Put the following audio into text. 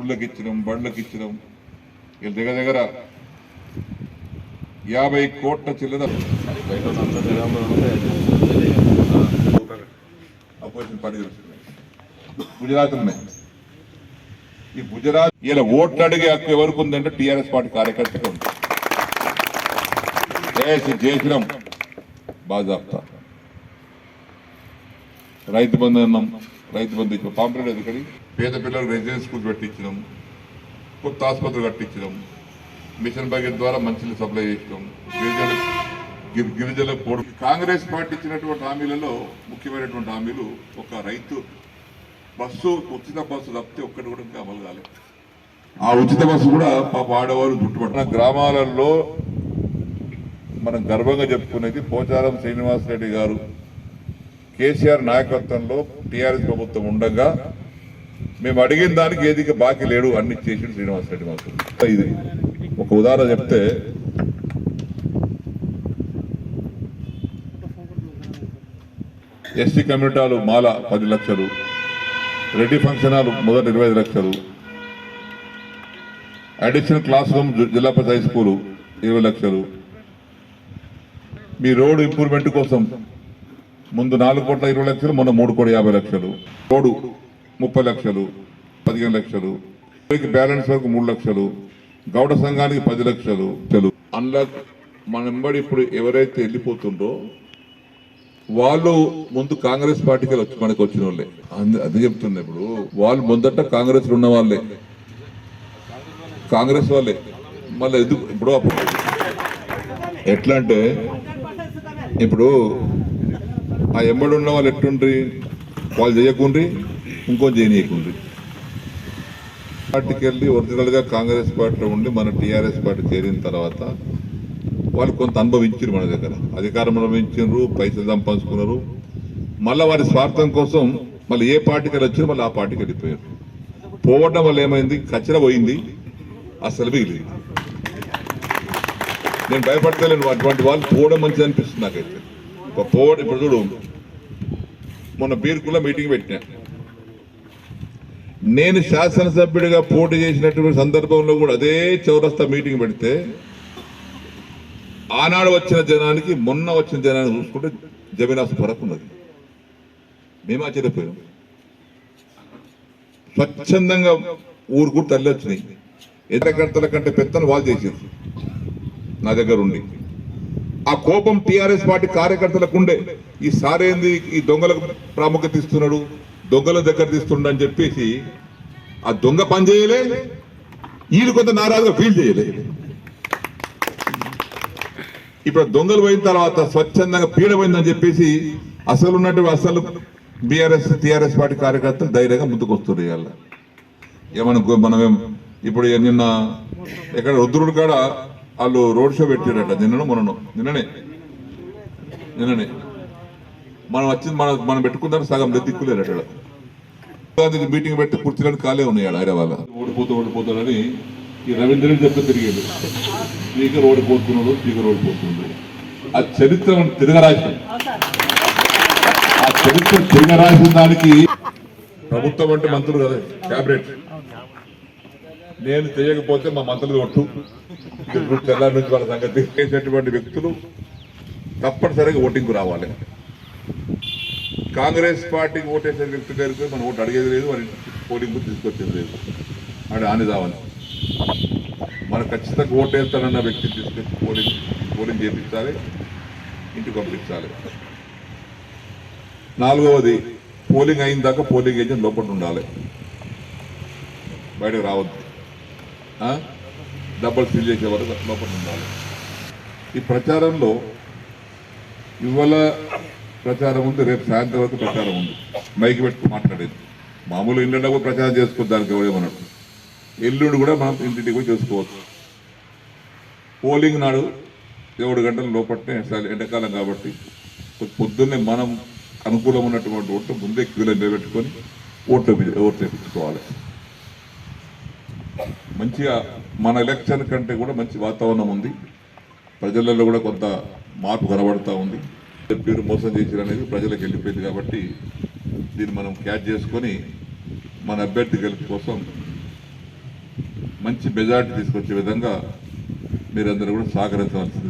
ఊర్లకు ఇచ్చినాం బండ్లకు ఇచ్చినాం వీళ్ళ దగ్గర దగ్గర యాభై కోట్ల చిల్లర అపోజిషన్ పార్టీ గుజరాత్ ఉన్నాయి ఈ గుజరాత్ ఇలా ఓట్లు అడిగే హక్కు ఎవరికి ఉందంటే టీఆర్ఎస్ పార్టీ కార్యకర్తగా ఉంది. చేసినాం బాజాప్తా రైతు బంధు అన్నాం. రైతు బంధు ఇప్పుడు పాంప్లెట్ అది పేద పిల్లలు రెసిడెన్స్ స్కూల్ పెట్టించినాం కొత్త ఆసుపత్రి కట్టించినాం. మిషన్ బకెట్ ద్వారా మంచిని సప్లై చేసినాం. గిరిజన గిరి- కోడు కాంగ్రెస్ పార్టీ ఇచ్చినటువంటి హామీలలో ముఖ్యమైనటువంటి హామీలు ఒక రైతు బస్సు ఉచిత బస్సు తప్పితే ఒక్కటి కూడా ఇంకా అమలు కాలేదు. ఆ ఉచిత బస్సు కూడా పాప ఆడవారు చుట్టుపక్కల గ్రామాలలో మనం గర్వంగా చెప్పుకునేది పోచారం శ్రీనివాసరెడ్డి గారు కేసీఆర్ నాయకత్వంలో టీఆర్ఎస్ ప్రభుత్వం ఉండగా మేము అడిగిన దానికి ఏదికి బాకీ లేడు అన్ని చేసిండు శ్రీనివాసరెడ్డి మాకు ఇది ఒక ఉదాహరణ చెప్తే ఎస్టీ కమ్యూనిటాలు మాల పది లక్షలు రెడ్డి ఫంక్షన్ హాల్ మొదటి ఇరవై ఐదు లక్షలు అడిషనల్ క్లాస్ రూమ్ జి- జిల్లా పరిషత్ హై స్కూలు ఇరవై లక్షలు. మీ రోడ్ ఇంప్రూవ్మెంట్ కోసం ముందు నాలుగు కోట్ల ఇరవై లక్షలు మొన్న మూడు కోట్ల యాభై లక్షలు. రోడ్డు ముప్పై లక్షలు పదిహేను లక్షలు. బ్యాలెన్స్ వరకు మూడు లక్షలు. గౌడ సంఘానికి పది లక్షలు. తెలుగు. అన్లాక్ మన వెంబడి ఇప్పుడు ఎవరైతే వెళ్ళిపోతుండో వాళ్ళు ముందు కాంగ్రెస్ పార్టీకి వచ్చి మనకు వచ్చిన వాళ్ళే. అంద- అది చెప్తుంది ఇప్పుడు. వాళ్ళు ముందట కాంగ్రెస్ ఉన్న వాళ్ళే. కాంగ్రెస్ వాళ్ళే. మళ్ళీ ఎందుకు? ఇప్పుడు ఎట్లా అంటే ఇప్పుడు ఆ ఎంబడి ఉన్న వాళ్ళు ఎట్టుండ్రి? వాళ్ళు చేయకుండ్రి? ఇంకో చేయనీయకుండ్రి. పార్టీకి వెళ్ళి ఒరిజినల్గా కాంగ్రెస్ పార్టీలో ఉండి మన టీఆర్ఎస్ పార్టీ చేరిన తర్వాత వాళ్ళు కొంత అనుభవించారు మన దగ్గర. అధికారం అనుభవించారు పైసలు సంపాదించుకున్నారు. మళ్ళీ వారి స్వార్థం కోసం మళ్ళీ ఏ పార్టీకి వెళ్ళి మళ్ళీ ఆ పార్టీకి వెళ్ళిపోయారు. పోవడం వల్ల ఏమైంది? కచ్చర పోయింది. అసలు మిగిలింది. నేను భయపడతలేను. అటువంటి వాళ్ళు పోవడం మంచిది అనిపిస్తుంది నాకైతే. ఒక కోటి ఇప్పుడు చూడు మొన్న బీర్కుల్లో మీటింగ్ పెట్టినా. నేను శాసనసభ్యుడిగా పోటీ చేసినటువంటి సందర్భంలో కూడా అదే చౌరస్తా మీటింగ్ పెడితే ఆనాడు వచ్చిన జనానికి మొన్న వచ్చిన జనాన్ని చూసుకుంటే జమీనాసు ఫరక్ ఉన్నది. మేము ఆశ్చర్యపోయాం స్వచ్ఛందంగా ఊరు కూడా తల్లి వచ్చినాయి. ఎదగడతల కంటే పెత్తను వాళ్ళు చేసారు నా దగ్గర ఉండి ఆ కోపం టిఆర్ఎస్ పార్టీ కార్యకర్తలకు ఉండే. ఈ సారేంది ఈ దొంగలకు ప్రాముఖ్యత ఇస్తున్నాడు దొంగల దగ్గర తీస్తుండని చెప్పేసి ఆ దొంగ పని చేయలే వీళ్ళు కొంత నారాజుగా ఫీల్ చేయలే. ఇప్పుడు దొంగలు పోయిన తర్వాత స్వచ్ఛందంగా పీడ పోయిందని చెప్పేసి అసలు ఉన్నటువంటి అసలు బీఆర్ఎస్ టిఆర్ఎస్ పార్టీ కార్యకర్తలు ధైర్యంగా ముందుకు వస్తున్నారు ఇవాళ. ఏమనుకో మనమేం ఇప్పుడు నిన్న ఎక్కడ రుద్రుడు కాడ వాళ్ళు రోడ్ షో పెట్టారట. నిన్నను మొన్నను. నిన్ననే. నిన్ననే. మనం వచ్చింది మనం మనం పెట్టుకుందాం సగం దిక్కులేరట అక్కడ గాంధీకి మీటింగ్ పెట్టి కుర్చీలను ఖాళీ ఉన్నాయి ఆడ హైదరాబాద్ ఓడిపోతూ ఓడిపోతాడని ఈ రవీంద్రని చెప్పి తిరిగాడు స్పీకర్ ఓడిపోతున్నాడు స్పీకర్ ఓడిపోతున్నాడు ఆ చరిత్ర మనం తిరగరాశాం ఆ చరిత్ర తిరగరాసిన దానికి ప్రభుత్వం అంటే మంత్రులు కదా క్యాబినెట్. నేను చేయకపోతే మా మంత్రులు కొట్టు. ఇప్పుడు తెల్లారి నుంచి వాళ్ళ సంగతి చేసేటువంటి వ్యక్తులు తప్పనిసరిగా ఓటింగ్కు రావాలి. కాంగ్రెస్ పార్టీకి ఓటేసే వ్యక్తి దగ్గరికి మనం ఓటు అడిగేది లేదు వారి పోలింగ్ తీసుకొచ్చేది లేదు. అని ఆనిదావని మనం ఖచ్చితంగా ఓటేస్తానన్న వ్యక్తిని తీసుకొచ్చి పోలింగ్ పోలింగ్ చేపించాలి ఇంటికి పంపించాలి. నాలుగవది పోలింగ్ అయిన దాకా పోలింగ్ ఏజెంట్ లోపల ఉండాలి. బయటకు రావద్దు. డబ్బులు ఫిల్ చేసే వరకు లోపల ఉండాలి. ఈ ప్రచారంలో ఇవాళ ప్రచారం ఉంది రేపు సాయంత్రం వరకు ప్రచారం ఉంది. మైకి పెట్టుకు మాట్లాడేది. మామూలు ఇంట్లో కూడా ప్రచారం చేసుకోవడానికి ఎవరేమన్నట్టు ఎల్లుండి కూడా మనం ఇంటింటికి పోయి చేసుకోవచ్చు. పోలింగ్ నాడు ఏడు గంటల లోపట్నే ఎండాకాలం కాబట్టి పొద్దున్నే మనం అనుకూలం ఉన్నటువంటి ఓట్లు ముందే క్యూలో నిలబెట్టుకొని ఓట్లు ఓట్లు వేయించుకోవాలి మంచిగా మన ఎలక్షన్ కంటే కూడా మంచి వాతావరణం ఉంది. ప్రజలలో కూడా కొంత మార్పు కనబడుతూ ఉంది. పేరు మోసం చేసారు అనేది ప్రజలకు వెళ్ళిపోయింది కాబట్టి దీన్ని మనం క్యాచ్ చేసుకొని మన అభ్యర్థి గెలుపు కోసం మంచి మెజార్టీ తీసుకొచ్చే విధంగా మీరందరూ కూడా సహకరించవలసింది.